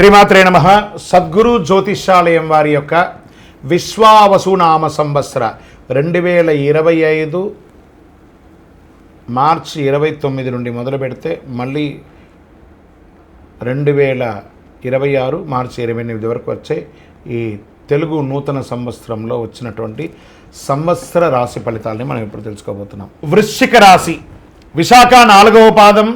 శ్రీమాత్రే నమ. సద్గురు జ్యోతిషాలయం వారి యొక్క విశ్వావసునామ సంవత్సర రెండు వేల ఇరవై ఐదు మార్చి ఇరవై తొమ్మిది నుండి మొదలు పెడితే మళ్ళీ రెండు వేల ఇరవై ఆరు మార్చి ఇరవై ఎనిమిది వరకు వచ్చే ఈ తెలుగు నూతన సంవత్సరంలో వచ్చినటువంటి సంవత్సర రాశి ఫలితాలని మనం ఇప్పుడు తెలుసుకోబోతున్నాం. వృశ్చిక రాశి విశాఖ నాలుగవ పాదం.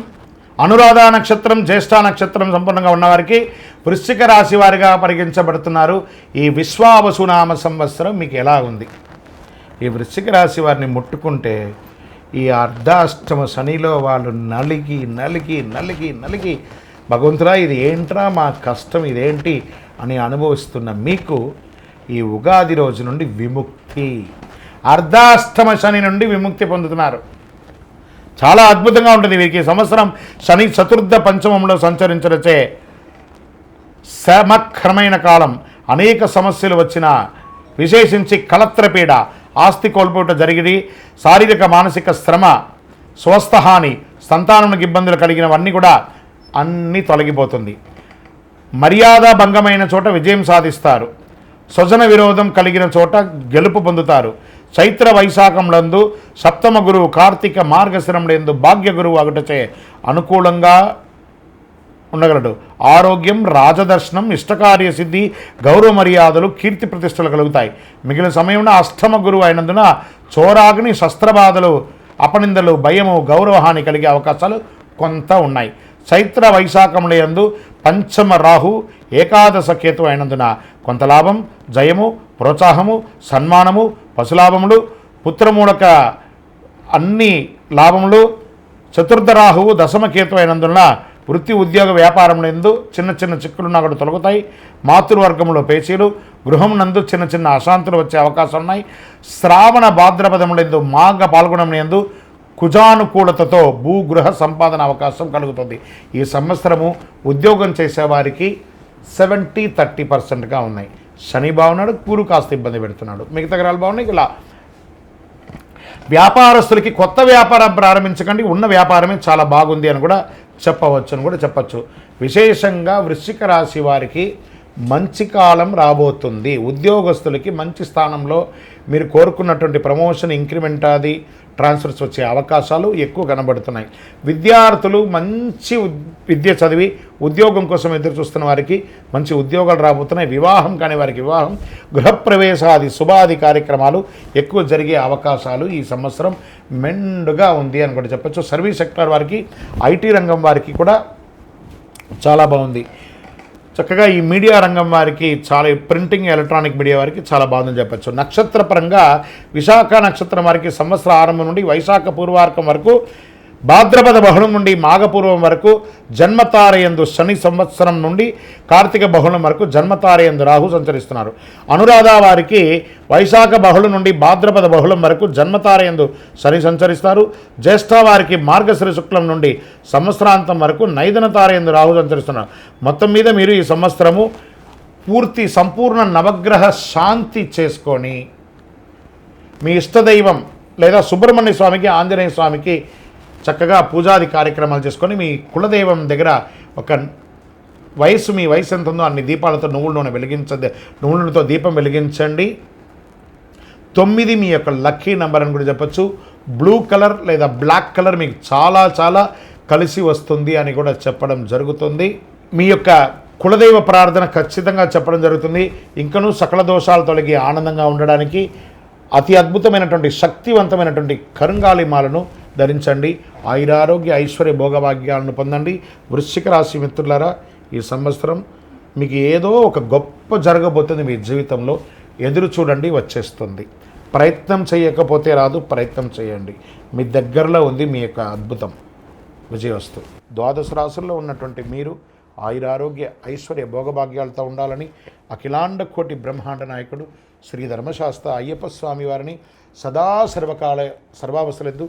అనురాధ నక్షత్రం జ్యేష్ఠ నక్షత్రం సంపూర్ణంగా ఉన్నవారికి వృశ్చిక రాశి వారిగా పరిగణించబడుతున్నారు. ఈ విశ్వావసునామ సంవత్సరం మీకు ఎలా ఉంది? ఈ వృశ్చిక రాశి వారిని ముట్టుకుంటే ఈ అర్ధాష్టమ శనిలో వాళ్ళు నలిగి నలిగి నలిగి నలిగి భగవంతురా ఇది ఏంట్రా మా కష్టం ఇదేంటి అని అనుభవిస్తున్న మీకు ఈ ఉగాది రోజు నుండి విముక్తి అర్ధాష్టమ శని నుండి విముక్తి పొందుతున్నారు. చాలా అద్భుతంగా ఉంటుంది వీరికి. సంవత్సరం శని చతుర్థ పంచమంలో సంచరించడచే శ్రమకరమైన కాలం అనేక సమస్యలు వచ్చిన విశేషించి కలత్రపీడ ఆస్తి కోల్పోట జరిగింది. శారీరక మానసిక శ్రమ స్వస్థహాని సంతానానికి ఇబ్బందులు కలిగినవన్నీ కూడా అన్నీ తొలగిపోతుంది. మర్యాద భంగమైన చోట విజయం సాధిస్తారు. స్వజన విరోధం కలిగిన చోట గెలుపు పొందుతారు. చైత్ర వైశాఖములందు సప్తమ గురువు కార్తీక మార్గశిరంలందు భాగ్య గురువు అగటచే అనుకూలంగా ఉండగలడు. ఆరోగ్యం రాజదర్శనం ఇష్టకార్య సిద్ధి గౌరవ మర్యాదలు కీర్తి ప్రతిష్టలు కలుగుతాయి. మిగిలిన సమయంలో అష్టమ గురువు అయినందున చోరాగ్ని శస్త్రబాధలు అపనిందలు భయము గౌరవహాని కలిగే అవకాశాలు కొంత ఉన్నాయి. చైత్ర వైశాఖముల యందు పంచమ రాహు ఏకాదశ కేతు అయినందున కొంత లాభం జయము ప్రోత్సాహము సన్మానము పశులాభములు పుత్రమూలక అన్ని లాభములు చతుర్థ రాహువు దశమకేతు అయినందున వృత్తి ఉద్యోగ వ్యాపారంలో ఎందు చిన్న చిన్న చిక్కులున్నా కూడా తొలగుతాయి. మాతృవర్గంలో పేచీలు గృహం నందు చిన్న చిన్న అశాంతులు వచ్చే అవకాశం ఉన్నాయి. శ్రావణ భాద్రపదములందు మాఘ పాల్గొనం ఎందు కుజానుకూలతతో భూగృహ సంపాదన అవకాశం కలుగుతుంది. ఈ సంవత్సరము ఉద్యోగం చేసేవారికి సెవెంటీ థర్టీ పర్సెంట్గా ఉన్నాయి. శని బాగున్నాడు కూరు కాస్త ఇబ్బంది పెడుతున్నాడు. మిగతా గ్రహాలు బాగున్నాయి ఇలా వ్యాపారస్తులకి కొత్త వ్యాపారం ప్రారంభించకండి ఉన్న వ్యాపారమే చాలా బాగుంది అని కూడా చెప్పవచ్చు అని కూడా చెప్పచ్చు. విశేషంగా వృశ్చిక రాశి వారికి మంచి కాలం రాబోతుంది. ఉద్యోగస్తులకి మంచి స్థానంలో మీరు కోరుకున్నటువంటి ప్రమోషన్ ఇంక్రిమెంట్ అది ట్రాన్స్ఫర్స్ వచ్చే అవకాశాలు ఎక్కువ కనబడుతున్నాయి. విద్యార్థులు మంచి విద్య చదివి ఉద్యోగం కోసం ఎదురు చూస్తున్న వారికి మంచి ఉద్యోగాలు రాబోతున్నాయి. వివాహం కాని వారికి వివాహం గృహప్రవేశాది శుభాది కార్యక్రమాలు ఎక్కువ జరిగే అవకాశాలు ఈ సంవత్సరం మెండుగా ఉంది అని కూడా చెప్పచ్చు. సర్వీస్ సెక్టర్ వారికి ఐటీ రంగం వారికి కూడా చాలా బాగుంది. చక్కగా ఈ మీడియా రంగం వారికి చాలా ప్రింటింగ్ ఎలక్ట్రానిక్ మీడియా వారికి చాలా బాధలు చెప్పచ్చు. నక్షత్రపరంగా విశాఖ నక్షత్రం వారికి సంవత్సర ఆరంభం నుండి వైశాఖ పూర్వార్కం వరకు భాద్రపద బహుళం నుండి మాఘపూర్వం వరకు జన్మతారయందు శని సంవత్సరం నుండి కార్తీక బహుళం వరకు జన్మతారయందు రాహు సంచరిస్తున్నారు. అనురాధ వారికి వైశాఖ బహుళం నుండి భాద్రపద బహుళం వరకు జన్మతారయందు శని సంచరిస్తారు. జ్యేష్ఠ వారికి మార్గశ్రీ శుక్లం నుండి సంవత్సరాంతం వరకు నైదన తారయందు రాహు సంచరిస్తున్నారు. మొత్తం మీద మీరు ఈ సంవత్సరము పూర్తి సంపూర్ణ నవగ్రహ శాంతి చేసుకొని మీ ఇష్టదైవం లేదా సుబ్రహ్మణ్య స్వామికి ఆంజనేయ స్వామికి చక్కగా పూజాది కార్యక్రమాలు చేసుకొని మీ కులదైవం దగ్గర ఒక వయసు మీ వయసు ఎంత ఉందో అన్ని దీపాలతో నువ్వుల నూనె వెలిగించండి. నువ్వుల నూనెతో దీపం వెలిగించండి. తొమ్మిది మీ యొక్క లక్కీ నెంబర్ అని కూడా చెప్పొచ్చు. బ్లూ కలర్ లేదా బ్లాక్ కలర్ మీకు చాలా చాలా కలిసి వస్తుంది అని కూడా చెప్పడం జరుగుతుంది. మీ యొక్క కులదైవ ప్రార్థన ఖచ్చితంగా చెప్పడం జరుగుతుంది. ఇంకనూ సకల దోషాలు తొలగి ఆనందంగా ఉండడానికి అతి అద్భుతమైనటువంటి శక్తివంతమైనటువంటి కరుంగాలి మాలను ధరించండి. ఆయురారోగ్య ఐశ్వర్య భోగభాగ్యాలను పొందండి. వృశ్చిక రాశి మిత్రులారా ఈ సంవత్సరం మీకు ఏదో ఒక గొప్ప జరగబోతుంది మీ జీవితంలో. ఎదురు చూడండి వచ్చేస్తుంది. ప్రయత్నం చేయకపోతే రాదు ప్రయత్నం చేయండి. మీ దగ్గరలో ఉంది మీ యొక్క అద్భుతం. విజయవస్తు. ద్వాదశ రాశుల్లో ఉన్నటువంటి మీరు ఆయురారోగ్య ఐశ్వర్య భోగభాగ్యాలతో ఉండాలని అఖిలాండ కోటి బ్రహ్మాండ నాయకుడు శ్రీ ధర్మశాస్త్ర అయ్యప్ప స్వామి వారిని సదా సర్వకాల సర్వావస్థలందు